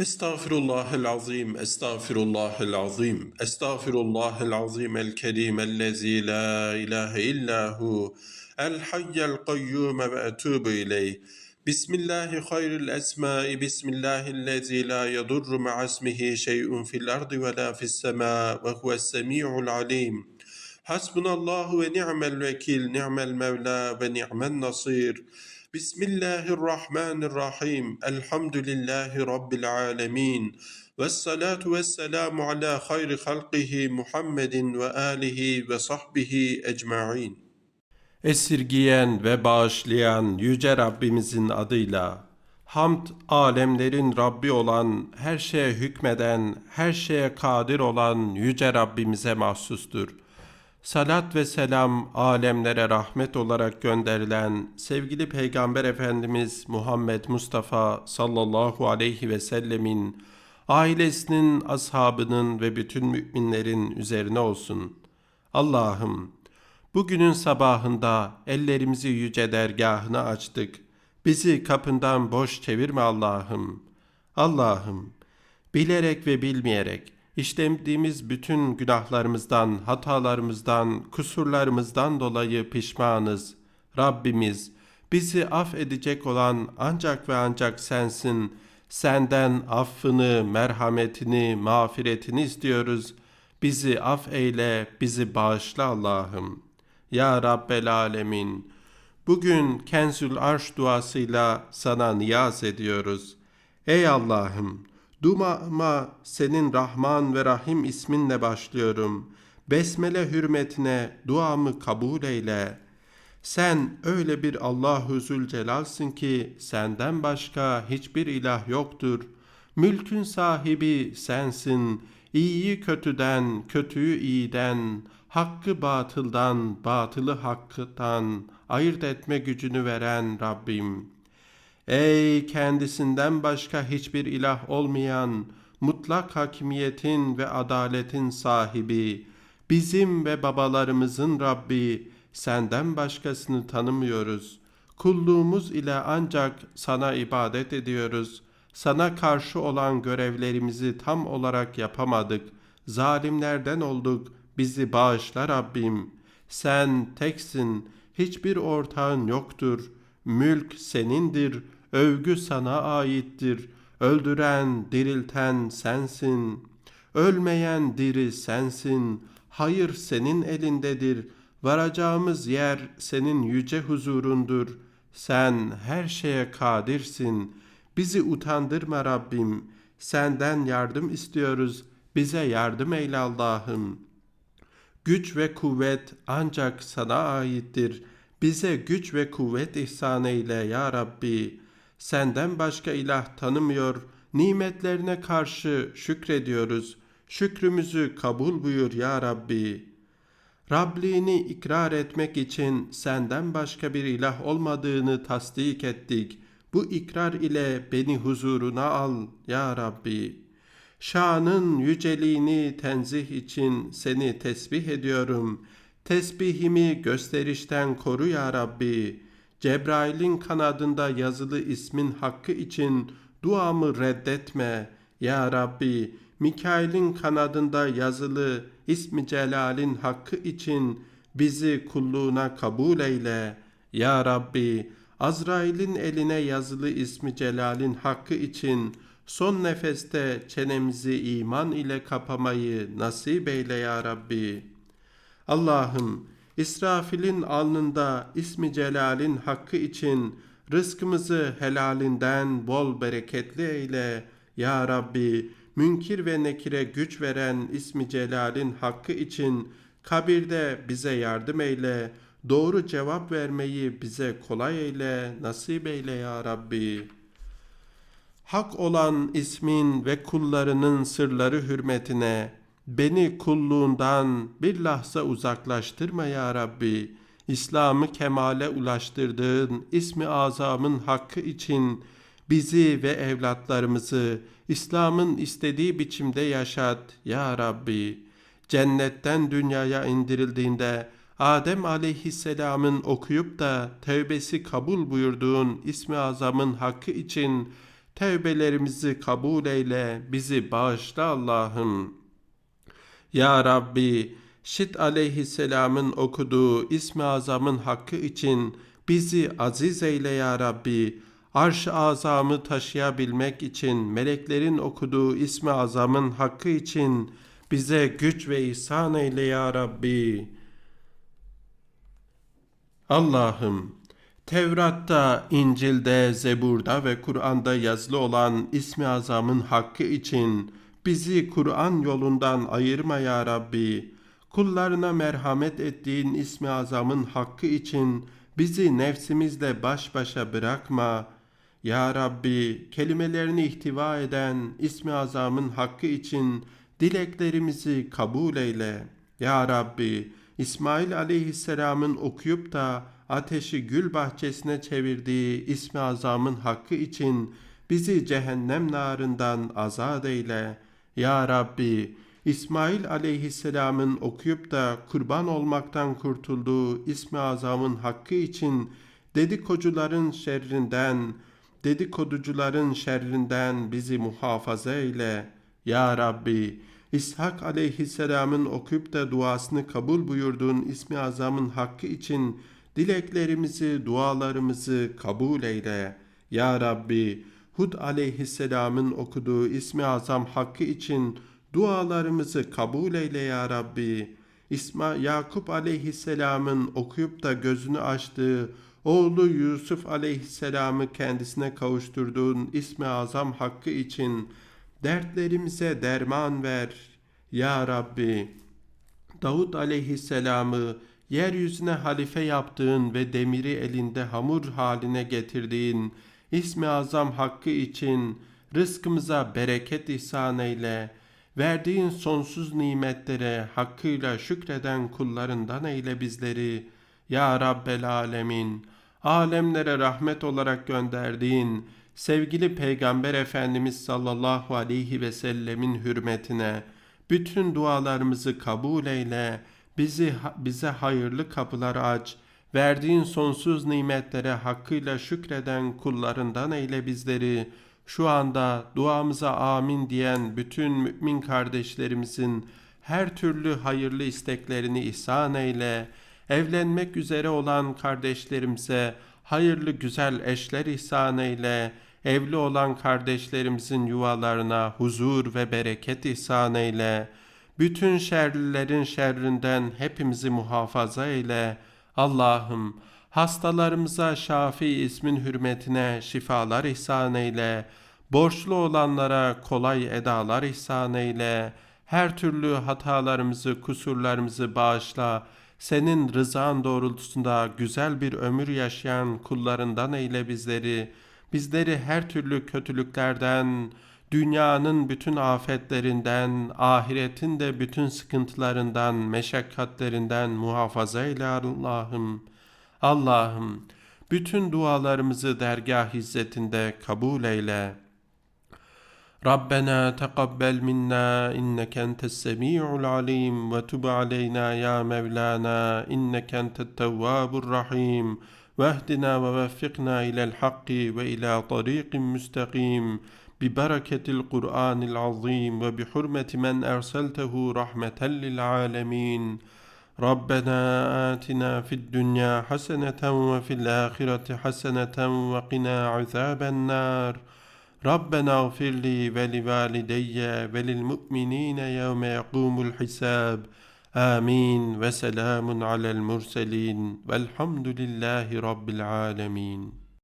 استغفر الله العظيم استغفر الله العظيم استغفر الله العظيم الكريم الذي لا إله إلا هو الحي القيوم وأتوب إليه. بسم الله خير الأسماء بسم الله الذي لا يضر مع اسمه شيء في الأرض ولا في السماء وهو السميع العليم. حسبنا الله ونعم الوكيل نعم المولى ونعم النصير. Bismillahirrahmanirrahim. Elhamdülillahi Rabbil alemin. Vessalatu vesselamu ala hayri halkihi Muhammedin ve alihi ve sahbihi ecma'in. Esirgiyen ve bağışlayan Yüce Rabbimizin adıyla, hamd alemlerin Rabbi olan, her şeye hükmeden, her şeye kadir olan Yüce Rabbimize mahsustur.'' Salat ve selam alemlere rahmet olarak gönderilen sevgili Peygamber Efendimiz Muhammed Mustafa sallallahu aleyhi ve sellemin, ailesinin, ashabının ve bütün müminlerin üzerine olsun. Allah'ım, Bugünün sabahında ellerimizi yüce dergahına açtık. Bizi kapından boş çevirme Allah'ım. Allah'ım, bilerek ve bilmeyerek işlemdiğimiz bütün günahlarımızdan, hatalarımızdan, kusurlarımızdan dolayı pişmanız. Rabbimiz, bizi affedecek olan ancak ve ancak sensin. Senden affını, merhametini, mağfiretini istiyoruz. Bizi af eyle, bizi bağışla Allah'ım.'' Ya Rabbel Alemin, bugün Kenzül Arş duasıyla sana niyaz ediyoruz. Ey Allah'ım, duama senin Rahman ve Rahim isminle başlıyorum. Besmele hürmetine duamı kabul eyle. Sen öyle bir Allahu Zülcelal'sın ki senden başka hiçbir ilah yoktur. Mülkün sahibi sensin. İyiyi kötüden, kötüyü iyiden, hakkı batıldan, batılı hakkıdan ayırt etme gücünü veren Rabbim. Ey kendisinden başka hiçbir ilah olmayan, mutlak hakimiyetin ve adaletin sahibi, bizim ve babalarımızın Rabbi, senden başkasını tanımıyoruz. Kulluğumuz ile ancak sana ibadet ediyoruz. Sana karşı olan görevlerimizi tam olarak yapamadık. Zalimlerden olduk.'' bizi bağışla Rabbim. Sen teksin, hiçbir ortağın yoktur. Mülk senindir, övgü sana aittir. Öldüren, dirilten sensin. Ölmeyen diri sensin. Hayır senin elindedir. Varacağımız yer senin yüce huzurundur. Sen her şeye kadirsin. Bizi utandırma Rabbim. Senden yardım istiyoruz. Bize yardım eyle Allah'ım.'' Güç ve kuvvet ancak sana aittir. Bize güç ve kuvvet ihsan eyle ya Rabbi. Senden başka ilah tanımıyor, nimetlerine karşı şükrediyoruz. Şükrümüzü kabul buyur ya Rabbi. Rabliğini ikrar etmek için senden başka bir ilah olmadığını tasdik ettik. Bu ikrar ile beni huzuruna al ya Rabbi.'' Şanın yüceliğini tenzih için seni tesbih ediyorum. Tesbihimi gösterişten koru ya Rabbi. Cebrail'in kanadında yazılı ismin hakkı için duamı reddetme ya Rabbi. Mikail'in kanadında yazılı ismi celalin hakkı için bizi kulluğuna kabul eyle. Ya Rabbi, Azrail'in eline yazılı ismi celalin hakkı için son nefeste çenemizi iman ile kapamayı nasip eyle ya Rabbi. Allah'ım İsrafil'in alnında ismi celalin hakkı için rızkımızı helalinden bol bereketli eyle ya Rabbi. Münkir ve nekire güç veren ismi celalin hakkı için kabirde bize yardım eyle. Doğru cevap vermeyi bize kolay eyle, nasip eyle ya Rabbi.'' hak olan ismin ve kullarının sırları hürmetine beni kulluğundan bir lahza uzaklaştırma ya Rabbi. İslam'ı kemale ulaştırdığın ismi azamın hakkı için bizi ve evlatlarımızı İslam'ın istediği biçimde yaşat ya Rabbi. Cennetten dünyaya indirildiğinde Adem aleyhisselamın okuyup da tevbesi kabul buyurduğun ismi azamın hakkı için Tevbelerimizi kabul eyle, bizi bağışla Allah'ım. Ya Rabbi, Şit aleyhisselamın okuduğu İsmi Azam'ın hakkı için bizi aziz eyle ya Rabbi. Arş-ı azamı taşıyabilmek için meleklerin okuduğu İsmi Azam'ın hakkı için bize güç ve ihsan eyle ya Rabbi. Allah'ım, Tevrat'ta, İncil'de, Zebur'da ve Kur'an'da yazılı olan İsmi Azam'ın hakkı için bizi Kur'an yolundan ayırma ya Rabbi. Kullarına merhamet ettiğin İsmi Azam'ın hakkı için bizi nefsimizle baş başa bırakma. Ya Rabbi, kelimelerini ihtiva eden İsmi Azam'ın hakkı için dileklerimizi kabul eyle. Ya Rabbi, İsmail aleyhisselamın okuyup da ateşi gül bahçesine çevirdiği İsmi Azam'ın hakkı için bizi cehennem narından azat eyle. Ya Rabbi, İsmail aleyhisselamın okuyup da kurban olmaktan kurtulduğu İsmi Azam'ın hakkı için dedikocuların şerrinden, dedikoducuların şerrinden bizi muhafaza eyle. Ya Rabbi, İshak aleyhisselamın okuyup da duasını kabul buyurduğun İsmi Azam'ın hakkı için dileklerimizi, dualarımızı kabul eyle. Ya Rabbi, Hud aleyhisselamın okuduğu İsmi Azam hakkı için dualarımızı kabul eyle ya Rabbi. İsma Yakup aleyhisselamın okuyup da gözünü açtığı oğlu Yusuf aleyhisselamı kendisine kavuşturduğun İsmi Azam hakkı için dertlerimize derman ver. Ya Rabbi, Davut aleyhisselamı yeryüzüne halife yaptığın ve demiri elinde hamur haline getirdiğin İsmi Azam hakkı için rızkımıza bereket ihsan eyle. Verdiğin sonsuz nimetlere hakkıyla şükreden kullarından eyle bizleri. Ya Rabbel Alemin, alemlere rahmet olarak gönderdiğin sevgili Peygamber Efendimiz sallallahu aleyhi ve sellemin hürmetine bütün dualarımızı kabul eyle. Bizi bize hayırlı kapılar aç. Verdiğin sonsuz nimetlere hakkıyla şükreden kullarından eyle bizleri. Şu anda duamıza amin diyen bütün mümin kardeşlerimizin her türlü hayırlı isteklerini ihsan eyle. Evlenmek üzere olan kardeşlerimize hayırlı güzel eşler ihsan eyle. Evli olan kardeşlerimizin yuvalarına huzur ve bereket ihsan eyle. Bütün şerlilerin şerrinden hepimizi muhafaza eyle. Allah'ım hastalarımıza Şafi ismin hürmetine şifalar ihsan eyle. Borçlu olanlara kolay edalar ihsan eyle. Her türlü hatalarımızı, kusurlarımızı bağışla. Senin rızan doğrultusunda güzel bir ömür yaşayan kullarından eyle bizleri. Bizleri her türlü kötülüklerden, dünyanın bütün afetlerinden, ahiretin de bütün sıkıntılarından, meşakkatlerinden muhafaza eyle Allah'ım. Allah'ım, bütün dualarımızı dergah hizmetinde kabul eyle. ربنا تقبل منا إنك أنت السميع العليم وتب علينا يا مولانا إنك أنت التواب الرحيم واهدنا ووفقنا إلى الحق وإلى طريق مستقيم ببركة القرآن العظيم وبحرمة من أرسلته رحمة للعالمين. ربنا آتنا في الدنيا حسنة وفي الآخرة حسنة وقنا عذاب النار. ربنا اغفر لي ولوالدي وللمؤمنين يوم يقوم الحساب. آمين. وسلام على المرسلين. والحمد لله رب العالمين.